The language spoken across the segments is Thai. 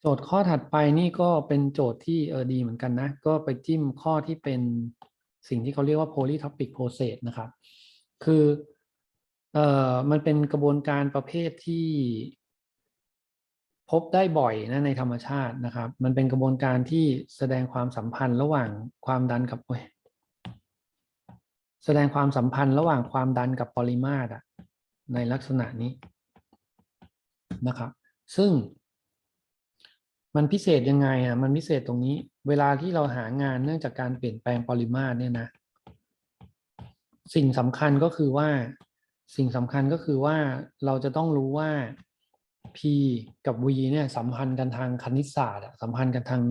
โจทย์ข้อถัดไปนี่ก็เป็นโจทย์ที่เออดีเหมือนกันนะ ก็ไปจิ้มข้อที่เป็นสิ่งที่เขาเรียกว่า polytopic process นะครับ คือเอ่อมันเป็นกระบวนการประเภทที่พบได้บ่อยนะในธรรมชาตินะครับ มันเป็นกระบวนการที่แสดงความสัมพันธ์ระหว่างความดันกับโอ้ยแสดงความสัมพันธ์ระหว่างความดันกับปริมาตรในลักษณะนี้นะครับ ซึ่ง มันพิเศษยังไงอะมันพิเศษตรงนี้ เวลาที่เราหางานเนื่องจากการเปลี่ยนแปลงปริมาตรเนี่ยนะ สิ่งสำคัญก็คือว่า สิ่งสำคัญก็คือว่าเราจะต้องรู้ว่า P กับ V เนี่ยสัมพันธ์กันทางคณิตศาสตร์อะสัมพันธ์กันทาง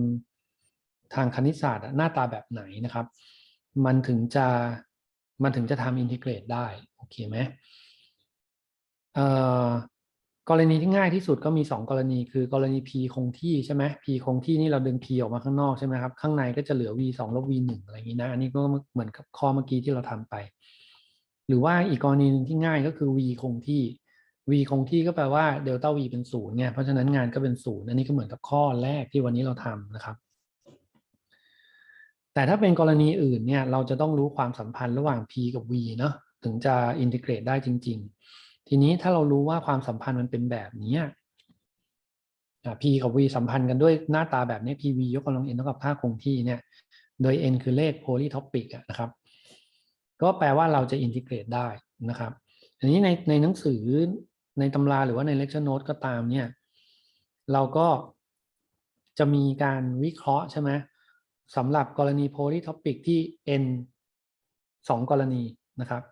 ทางคณิตศาสตร์อะหน้าตาแบบไหนนะครับ มันถึงจะมันถึงจะทำอินทิเกรตได้ โอเคไหมเอ่อ กรณีที่ง่ายที่สุดก็มี 2 กรณีคือกรณี p คงที่ใช่ไหม p คงที่นี่เราดึง p ออกมาข้างนอกใช่ไหมครับข้างในก็จะเหลือ v 2ลบ v 1อะไรอย่างนี้นะอันนี้ก็เหมือนกับข้อเมื่อกี้ที่เราทำไป หรือว่าอีกกรณีหนึงที่ง่ายก็คือ v คงที่ v คงที่ก็แปลว่าเดลต้า v เป็นศูนย์ไงเพราะฉะนั้นงานก็เป็นศูนย์อันนี้ก็เหมือนกับข้อแรกที่วันนี้เราทำนะครับ แต่ถ้าเป็นกรณีอื่นเนี่ยเราจะต้องรู้ความสัมพันธ์ระหว่าง p กับ v เนาะถึงจะอินทิเกรตได้จริง ๆ ทีนี้ถ้าเรารู้ว่าความสัมพันธ์มันเป็นแบบนี้อะ p กับ v สัมพันธ์กันด้วยหน้าตาแบบนี้ pv ยกกำลัง n เท่ากับค่าคงที่เนี่ย โดย n คือเลข polytopic นะครับ ก็แปลว่าเราจะอินทิเกรตได้นะครับอันนี้ในในหนังสือในตำราหรือว่าใน lecture note ก็ตามเนี่ย เราก็จะมีการวิเคราะห์ใช่ไหมสำหรับกรณี polytopic ที่ n สองกรณีนะครับ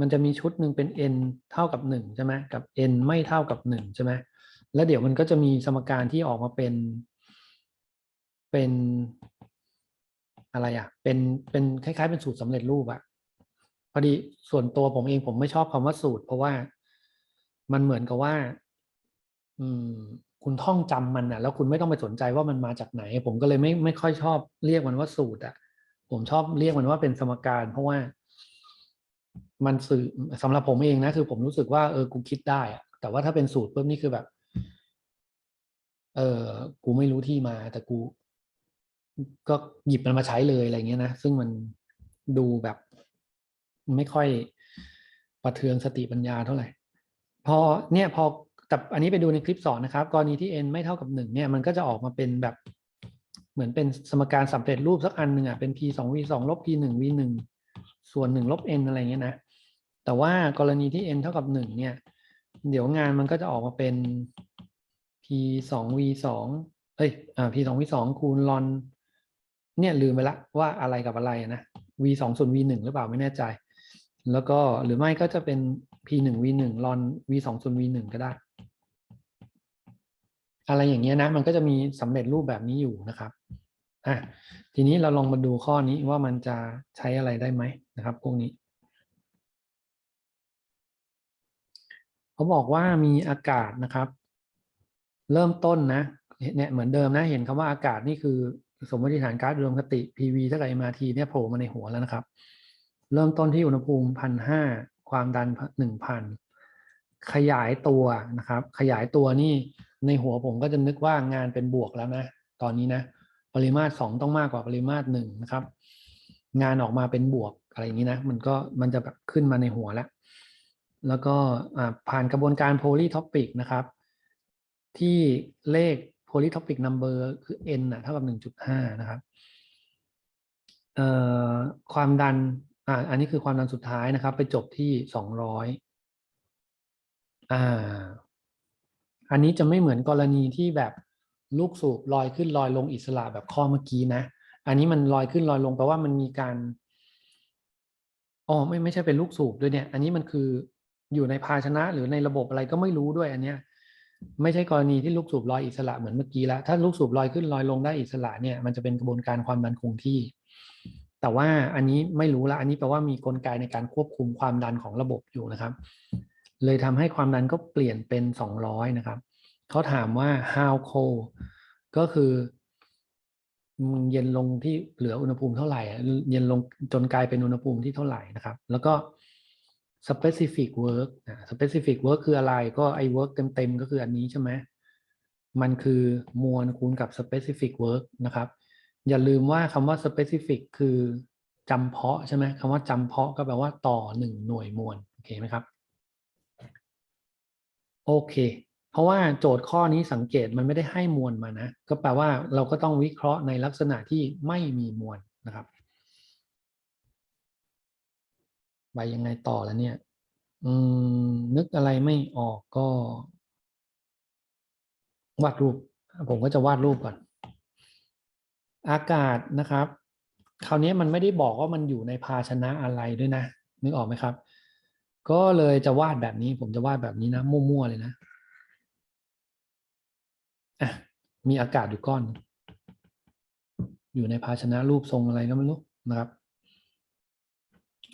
มันจะมีชุดหนึ่งเป็น n เท่ากับ1ใช่ไหมกับ n ไม่เท่ากับ1ใช่ไหมแล้วเดี๋ยวมันก็จะมีสมการที่ออกมาเป็นเป็นอะไรอะ เป็นเป็นคล้าย ๆ เป็นสูตรสำเร็จรูปอะพอดีส่วนตัวผมเองผมไม่ชอบคำว่าสูตร เพราะว่ามันเหมือนกับว่า อืม คุณท่องจำมันอะแล้วคุณไม่ต้องไปสนใจว่ามันมาจากไหน ผมก็เลยไม่ไม่ค่อยชอบเรียกมันว่าสูตรอะผมชอบเรียกมันว่าเป็นสมการ เพราะว่า มันสื่อสำหรับผมเองนะคือผมรู้สึกว่าเออกูคิดได้อะแต่ว่าถ้าเป็นสูตรปุ๊บนี่คือแบบ เออกูไม่รู้ที่มา แต่กู ก็หยิบมันมาใช้เลยอะไรเงี้ยนะซึ่งมันดูแบบไม่ค่อยประเทืองสติปัญญาเท่าไหร่ พอเนี่ยพอแต่อันนี้ไปดูในคลิปสอนนะครับ กรณีที่ n ไม่เท่ากับหนึ่งเนี่ย มันก็จะออกมาเป็นแบบเหมือนเป็นสมการสำเร็จรูปสักอันหนึ่งอะเป็น p สอง v สองลบ p หนึ่ง v หนึ่ง ส่วนหนึ่งลบ n อะไรเงี้ยนะ แต่ว่ากรณีที่ n เท่ากับหนึ่งเนี่ย เดี๋ยวงานมันก็จะออกมาเป็น p สอง v สองเอ้ยอ่า p สอง v สองคูณลอน เนี่ยลืมไปละว่าอะไรกับอะไรนะ v สองส่วน v หนึ่งหรือเปล่าไม่แน่ใจ แล้วก็หรือไม่ก็จะเป็น p หนึ่ง v หนึ่งลอน v สองส่วน v หนึ่งก็ได้ อะไรอย่างเงี้ยนะ มันก็จะมีสำเร็จรูปแบบนี้อยู่นะครับ อะทีนี้เราลองมาดูข้อนี้ว่ามันจะใช้อะไรได้ไหมนะครับ พวกนี้เขาบอกว่ามีอากาศนะครับ เริ่มต้นนะเนี่ยเหมือนเดิมนะเห็นคำว่าอากาศนี่คือ สมมติฐานกาซรวมคติ PV เท่ากับ MRT เนี่ยโผล่มาในหัวแล้วนะครับ เริ่มต้นที่อุณหภูมิพันห้าความดันหนึ่งพันขยายตัวนะครับ ขยายตัวนี่ในหัวผมก็จะนึกว่างานเป็นบวกแล้วนะ ตอนนี้นะ ปริมาตรสองต้องมากกว่าปริมาตรหนึ่งนะครับ งานออกมาเป็นบวกอะไรอย่างนี้นะ มันก็มันจะแบบขึ้นมาในหัวแล้ว แล้วก็ผ่านกระบวนการ polytopic นะครับ ที่เลข polytopic number คือ n นะเท่ากับ 1.5 นะครับความดันอ่าอันนี้คือความดันสุดท้ายนะครับ ไปจบที่ 200อ่าอันนี้จะไม่เหมือนกรณีที่แบบ ลูกสูบลอยขึ้นลอยลงอิสระแบบข้อเมื่อกี้นะ อันนี้มันลอยขึ้นลอยลงแปลว่ามันมีการอ๋อไม่ไม่ใช่เป็นลูกสูบด้วยเนี่ย อันนี้มันคืออยู่ในภาชนะหรือในระบบอะไรก็ไม่รู้ด้วยอันเนี้ย ไม่ใช่กรณีที่ลูกสูบลอยอิสระเหมือนเมื่อกี้แล้วถ้าลูกสูบลอยขึ้นลอยลงได้อิสระเนี่ย มันจะเป็นกระบวนการความดันคงที่ แต่ว่าอันนี้ไม่รู้ละอันนี้แปลว่ามีกลไกในการควบคุมความดันของระบบอยู่นะครับ เลยทำให้ความดันก็เปลี่ยนเป็น 200 นะครับ เขาถามว่า how cold ก็คือเย็นลงที่เหลืออุณหภูมิเท่าไหร่ เย็นลงจนกลายเป็นอุณหภูมิที่เท่าไหร่นะครับ แล้วก็ specific work นะ specific work คืออะไรก็ไอ้ work เต็มๆก็คืออันนี้ใช่ไหมมันคือมวลคูณกับ specific work นะครับ อย่าลืมว่าคำว่า specific คือจำเพาะใช่ไหมคำว่าจำเพาะก็แปลว่าต่อหนึ่งหน่วยมวลโอเคไหมครับ โอเค เพราะว่าโจทย์ข้อนี้สังเกตมันไม่ได้ให้มวลมานะ ก็แปลว่าเราก็ต้องวิเคราะห์ในลักษณะที่ไม่มีมวลนะครับไปยังไงต่อแล้วเนี่ย อืม นึกอะไรไม่ออกก็ วาดรูป ผมก็จะวาดรูปก่อน อากาศนะครับ คราวนี้มันไม่ได้บอกว่ามันอยู่ในภาชนะอะไรด้วยนะ นึกออกไหมครับ ก็เลยจะวาดแบบนี้ ผมจะวาดแบบนี้นะ มั่วๆเลยนะอะ มีอากาศอยู่ก้อน อยู่ในภาชนะรูปทรงอะไรก็ไม่รู้นะครับ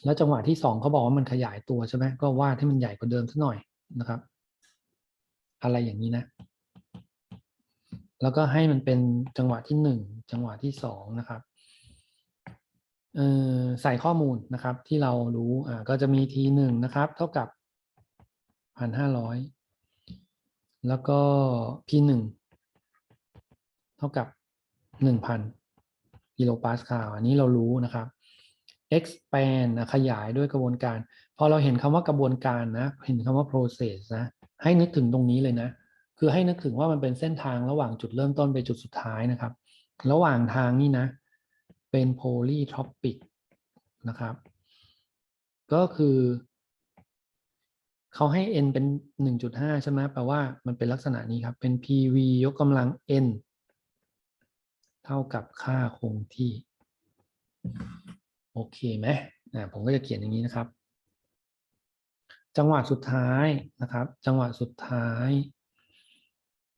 แล้วจังหวะที่สองเขาบอกว่ามันขยายตัวใช่ไหมก็วาดให้มันใหญ่กว่าเดิมสักหน่อยนะครับ อะไรอย่างนี้นะ แล้วก็ให้มันเป็นจังหวะที่หนึ่งจังหวะที่สองนะครับใส่ข้อมูลนะครับที่เรารู้ก็จะมีทีหนึ่งนะครับ เท่ากับพันห้าร้อยแล้วก็ p หนึ่ง เท่ากับหนึ่งพันกิโลปาสคาลอันนี้เรารู้นะครับ expand นะขยายด้วยกระบวนการ พอเราเห็นคำว่ากระบวนการนะ เห็นคำว่า process นะ ให้นึกถึงตรงนี้เลยนะ คือให้นึกถึงว่ามันเป็นเส้นทางระหว่างจุดเริ่มต้นไปจุดสุดท้ายนะครับ ระหว่างทางนี่นะ เป็น polytropic นะครับ ก็คือ เขาให้ n เป็น 1.5 ใช่ไหมแปลว่ามันเป็นลักษณะนี้ครับ เป็น pv ยกกำลัง n เท่ากับค่าคงที่ โอเคไหมผมก็จะเขียนอย่างนี้นะครับ จังหวะสุดท้ายนะครับ จังหวะสุดท้าย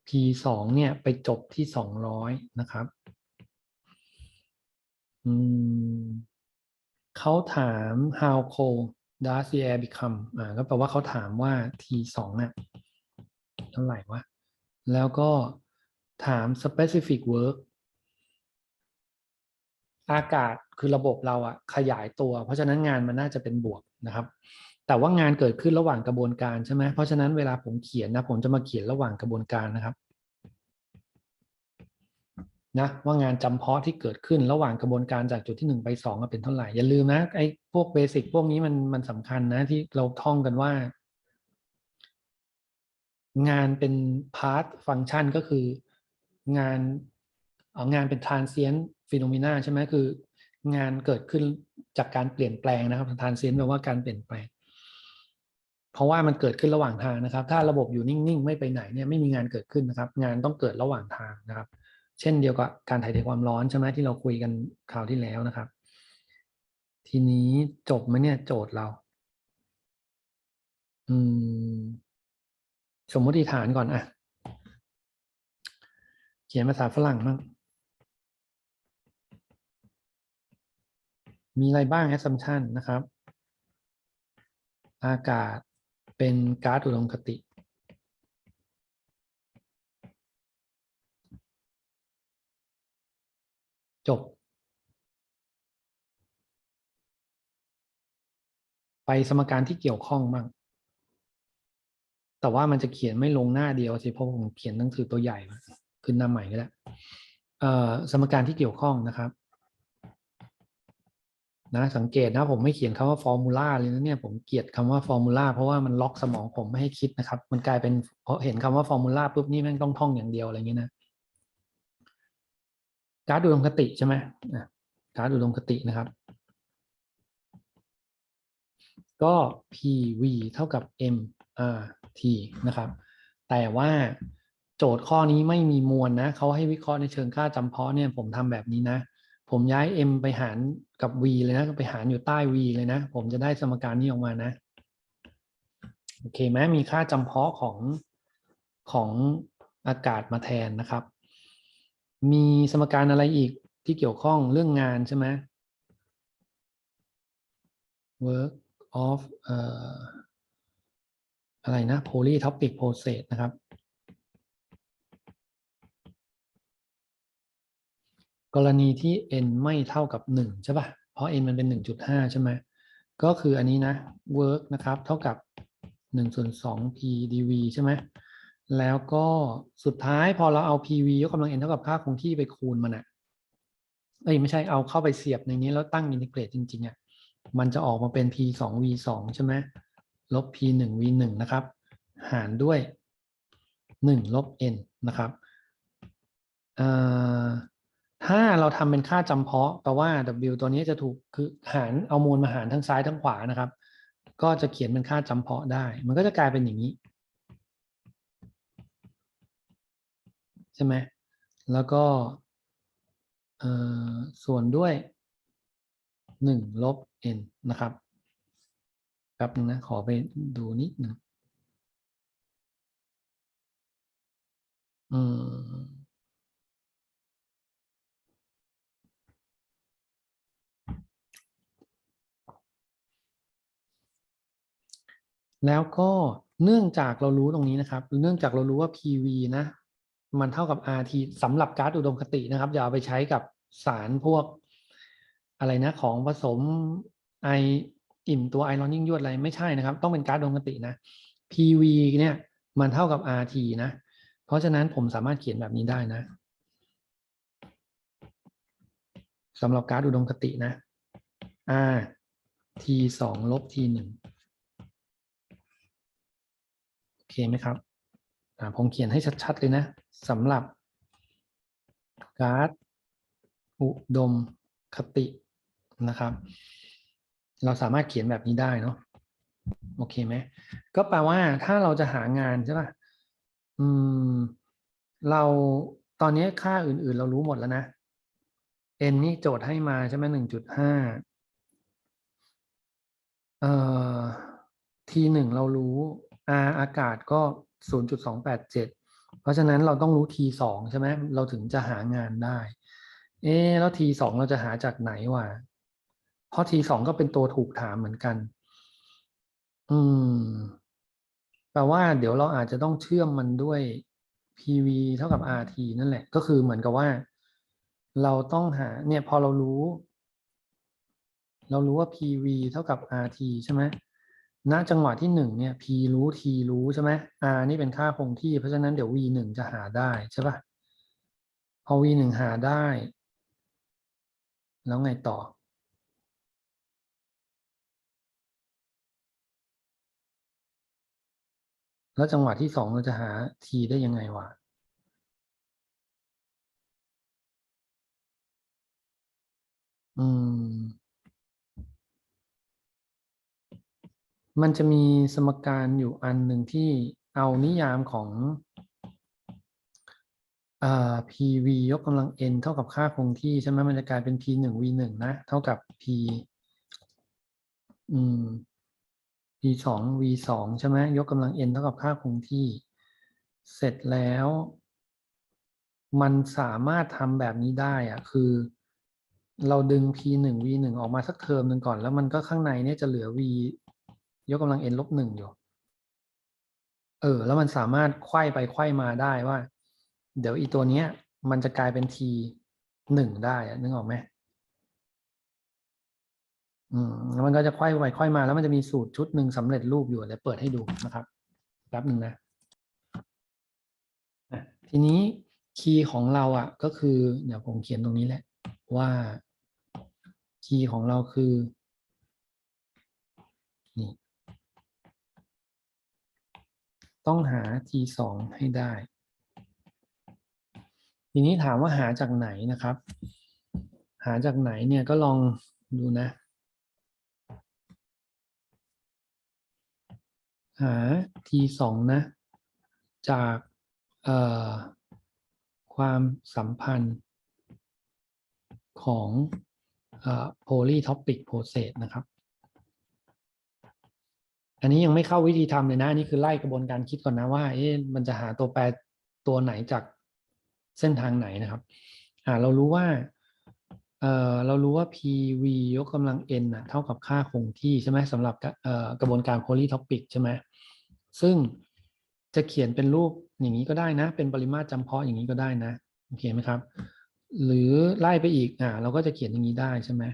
p สองเนี่ยไปจบที่สองร้อยนะครับอืมเขาถาม how cold does the air become อ่าก็แปลว่าเขาถามว่า t สองเนี่ยเท่าไหร่วะ แล้วก็ถาม specific work อากาศคือระบบเราอะขยายตัว เพราะฉะนั้นงานมันน่าจะเป็นบวกนะครับ แต่ว่างานเกิดขึ้นระหว่างกระบวนการใช่ไหมเพราะฉะนั้นเวลาผมเขียนนะผมจะมาเขียนระหว่างกระบวนการนะครับนะว่างานจำเพาะที่เกิดขึ้นระหว่างกระบวนการจากจุดที่หนึ่งไปสองเป็นเท่าไหร่ อย่าลืมนะไอ้พวกเบสิกพวกนี้มันมันสำคัญนะที่เราท่องกันว่า งานเป็นพาร์ทฟังก์ชันก็คืองานเอางานเป็น transient phenomena ใช่ไหมคืองานเกิดขึ้นจากการเปลี่ยนแปลงนะครับ transient แปลว่าการเปลี่ยนแปลง เพราะว่ามันเกิดขึ้นระหว่างทางนะครับ ถ้าระบบอยู่นิ่งๆ ไม่ไปไหนเนี่ยไม่มีงานเกิดขึ้นนะครับ งานต้องเกิดระหว่างทางนะครับ เช่นเดียวกับการถ่ายเทความร้อนใช่ไหมที่เราคุยกันคราวที่แล้วนะครับ ทีนี้จบไหมเนี่ยโจทย์เรา อืม สมมติฐานก่อนอะ เขียนภาษาฝรั่งบ้าง มีอะไรบ้าง assumption นะครับ อากาศเป็นก๊าซอุดมคติ จบ ไปสมการที่เกี่ยวข้องบ้างแต่ว่ามันจะเขียนไม่ลงหน้าเดียวสิเพราะผมเขียนหนังสือตัวใหญ่มาขึ้นหน้าใหม่ก็ได้สมการที่เกี่ยวข้องนะครับ นะสังเกตนะผมไม่เขียนคำว่าฟอร์มูลาเลยนะเนี่ยผมเกลียดคำว่าฟอร์มูลาเพราะว่ามันล็อกสมองผมไม่ให้คิดนะครับ มันกลายเป็นพอเห็นคำว่าฟอร์มูลาปุ๊บนี่แม่งต้องท่องอย่างเดียวอะไรเงี้ยนะการ์ดอุดมคติใช่ไหมการ์ดอุดมคตินะครับ ก็ PV เท่ากับ MRT นะครับ แต่ว่าโจทย์ข้อนี้ไม่มีมวลนะเขาให้วิเคราะห์ในเชิงค่าจำเพาะเนี่ยผมทำแบบนี้นะ ผมย้าย m ไปหารกับ v เลยนะไปหารอยู่ใต้ v เลยนะ ผมจะได้สมการนี้ออกมานะโอเคไหมมีค่าจำเพาะของของอากาศมาแทนนะครับ มีสมการอะไรอีกที่เกี่ยวข้องเรื่องงานใช่ไหม work of เอ่ออะไรนะ polytopic process นะครับ กรณีที่ n ไม่เท่ากับ 1 ใช่ปะ่ะ เพราะ n มันเป็น 1.5 ใช่ไหม ก็คืออันนี้นะ work นะครับ เท่ากับ1ส่วน2 p dv ใช่ไหม แล้วก็สุดท้ายพอเราเอา PV ยกกำลัง n เท่ากับค่าคงที่ไปคูณมันอะเอ้ยไม่ใช่เอาเข้าไปเสียบในนี้แล้วตั้งอินทิเกรตจริงๆอะมันจะออกมาเป็น p สอง v สองใช่ไหมลบ p หนึ่ง v หนึ่งนะครับ หารด้วยหนึ่งลบ n นะครับอ่อ ถ้าเราทำเป็นค่าจำเพาะแปลว่า w ตัวนี้จะถูกคือหารเอามูลมาหารทั้งซ้ายทั้งขวานะครับ ก็จะเขียนเป็นค่าจำเพาะได้ มันก็จะกลายเป็นอย่างนี้ ใช่ไหมแล้วก็ส่วนด้วยหนึ่งลบ n นะครับแป๊บนึงนะ ขอไปดูนิดหนึ่งอืม แล้วก็เนื่องจากเรารู้ตรงนี้นะครับ เนื่องจากเรารู้ว่า PV นะ มันเท่ากับ RT สำหรับก๊าซอุดมคตินะครับ อย่าเอาไปใช้กับสารพวก อะไรนะ ของผสมไออิ่มตัวไอรอนยิ่งยวดอะไรไม่ใช่นะครับ ต้องเป็นก๊าซอุดมคตินะ PV เนี่ยมันเท่ากับ RT นะ เพราะฉะนั้นผมสามารถเขียนแบบนี้ได้นะสำหรับก๊าซอุดมคตินะ R T สองลบ T หนึ่ง โอเค ไหมครับผมเขียนให้ชัด ๆ เลยนะสำหรับก๊าซอุดมคตินะครับ เราสามารถเขียนแบบนี้ได้เนาะโอเคไหมก็แปลว่าถ้าเราจะหางานใช่ป่ะอืม เราตอนนี้ค่าอื่น ๆ เรารู้หมดแล้วนะ n นี่โจทย์ให้มาใช่ไหมหนึ่งจุดห้าเอ่อ t หนึ่งเรารู้ r อากาศก็ศูนย์จุดสองแปดเจ็ดเพราะฉะนั้นเราต้องรู้ t สองใช่ไหมเราถึงจะหางานได้ เอ๊แล้ว t สองเราจะหาจากไหนวะเพราะ t สองก็เป็นตัวถูกถามเหมือนกัน อืม แปลว่าเดี๋ยวเราอาจจะต้องเชื่อมมันด้วย PV เท่ากับ RT นั่นแหละ ก็คือเหมือนกับว่า เราต้องหา เนี่ยพอเรารู้ เรารู้ว่า PV เท่ากับ RT ใช่ไหม ณจังหวะที่หนึ่งเนี่ย P รู้ T รู้ใช่ไหม R นี่เป็นค่าคงที่ เพราะฉะนั้นเดี๋ยว V หนึ่งจะหาได้ใช่ปะพอ V หนึ่งหาได้ แล้วไงต่อ แล้วจังหวะที่สองเราจะหา T ได้ยังไงวะอืม มันจะมีสมการอยู่อันหนึ่งที่เอานิยามของอ่า PV ยกกำลัง n เท่ากับค่าคงที่ใช่ไหมมันจะกลายเป็น p หนึ่ง v หนึ่งนะ เท่ากับ p อืม p สอง v สองใช่ไหมยกกำลัง n เท่ากับค่าคงที่ เสร็จแล้ว มันสามารถทำแบบนี้ได้อะคือ เราดึง p หนึ่ง v หนึ่งออกมาสักเทอมหนึ่งก่อน แล้วมันก็ข้างในเนี่ยจะเหลือ v ยกกำลัง n ลบหนึ่งอยู่ เออ แล้วมันสามารถไขว้ไปไขว้มาได้ว่า เดี๋ยวอีตัวเนี้ย มันจะกลายเป็น t หนึ่งได้นึกออกไหมอืมแล้วมันก็จะไขว้ไปไขว้มาแล้วมันจะมีสูตรชุดหนึ่งสำเร็จรูปอยู่เดี๋ยวเปิดให้ดูนะครับแป๊บหนึ่งนะอะทีนี้คีย์ของเราอะ ก็คือ เดี๋ยวผมเขียนตรงนี้แหละ ว่าคีย์ของเราคือนี่ ต้องหา t สองให้ได้ ทีนี้ถามว่าหาจากไหนนะครับ หาจากไหนเนี่ยก็ลองดูนะ หา t สองนะ จากความสัมพันธ์ของ polytopic process นะครับ อันนี้ยังไม่เข้าวิธีทำเลยนะอันนี่คือไล่กระบวนการคิดก่อนนะว่าเอ๊ะมันจะหาตัวแปรตัวไหนจากเส้นทางไหนนะครับอ่าเรารู้ว่าเอ่อเรารู้ว่า PV ยกกำลัง n นะเท่ากับค่าคงที่ใช่ไหมสำหรับเอ่อกระบวนการ polytopic ใช่ไหมซึ่งจะเขียนเป็นรูปอย่างนี้ก็ได้นะ เป็นปริมาตรจำเพาะอย่างนี้ก็ได้นะโอเคไหมครับ หรือไล่ไปอีกอ่าเราก็จะเขียนอย่างนี้ได้ใช่ไหม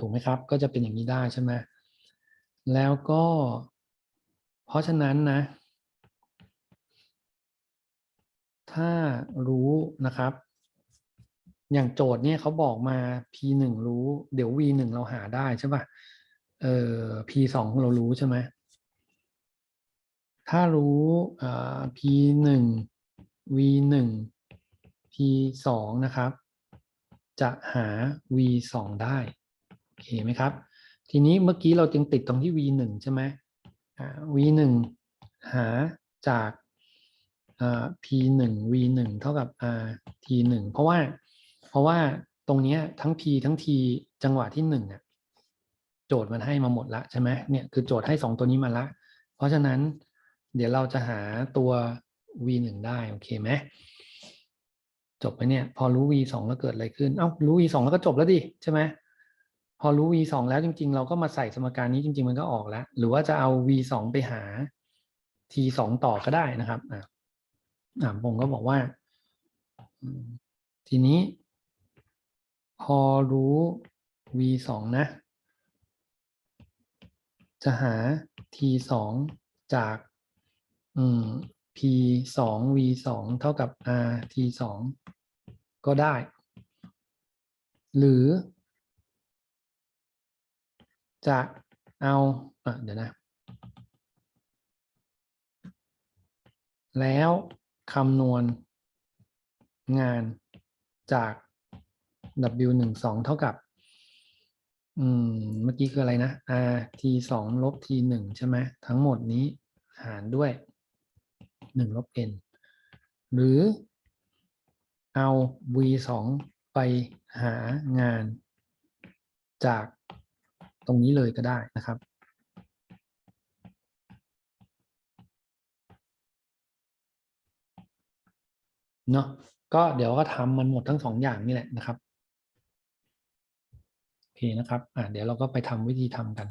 ถูกไหมครับ ก็จะเป็นอย่างนี้ได้ใช่ไหมแล้วก็ เพราะฉะนั้นนะ ถ้ารู้นะครับ อย่างโจทย์เนี่ยเขาบอกมา p หนึ่งรู้ เดี๋ยว v หนึ่งเราหาได้ใช่ป่ะเอ่อ p สองเรารู้ใช่ไหมถ้ารู้อ่า p หนึ่ง v หนึ่ง p สองนะครับ จะหา v สองได้ โอเคไหมครับ ทีนี้เมื่อกี้เราจึงติดตรงที่ v หนึ่งใช่ไหม v หนึ่งหาจาก p หนึ่ง v หนึ่งเท่ากับ r t หนึ่งเพราะว่าเพราะว่าตรงนี้ทั้ง p ทั้ง t จังหวะที่หนึ่งเนี่ยโจทย์มันให้มาหมดละใช่ไหมเนี่ยคือโจทย์ให้สองตัวนี้มาละ เพราะฉะนั้นเดี๋ยวเราจะหาตัว v หนึ่งได้โอเคไหมจบไปเนี่ย พอรู้ v สองแล้วเกิดอะไรขึ้น เอ้ารู้ v สองแล้วก็จบแล้วดิใช่ไหม พอรู้ v สองแล้วจริง ๆ เราก็มาใส่สมการนี้จริง ๆ มันก็ออกแล้ว หรือว่าจะเอา v สองไปหา t สองต่อก็ได้นะครับอ่าผมก็บอกว่า ทีนี้ พอรู้ v สองนะ จะหา t สองจากอืม p สอง v สองเท่ากับ r t สองก็ได้ หรือ จะเอาอเดี๋ยวนะ แล้วคำนวณงานจาก w หนึ่งสองเท่ากับ อืม เมื่อกี้คืออะไรนะ r t สองลบ t หนึ่งใช่ไหมทั้งหมดนี้หารด้วยหนึ่งลบ n หรือเอา v สองไปหางานจาก ตรงนี้เลยก็ได้นะครับ เนาะก็เดี๋ยวก็ทำมันหมดทั้งสองอย่างนี่แหละนะครับโอเคนะครับอ่าเดี๋ยวเราก็ไปทำวิธีทำกัน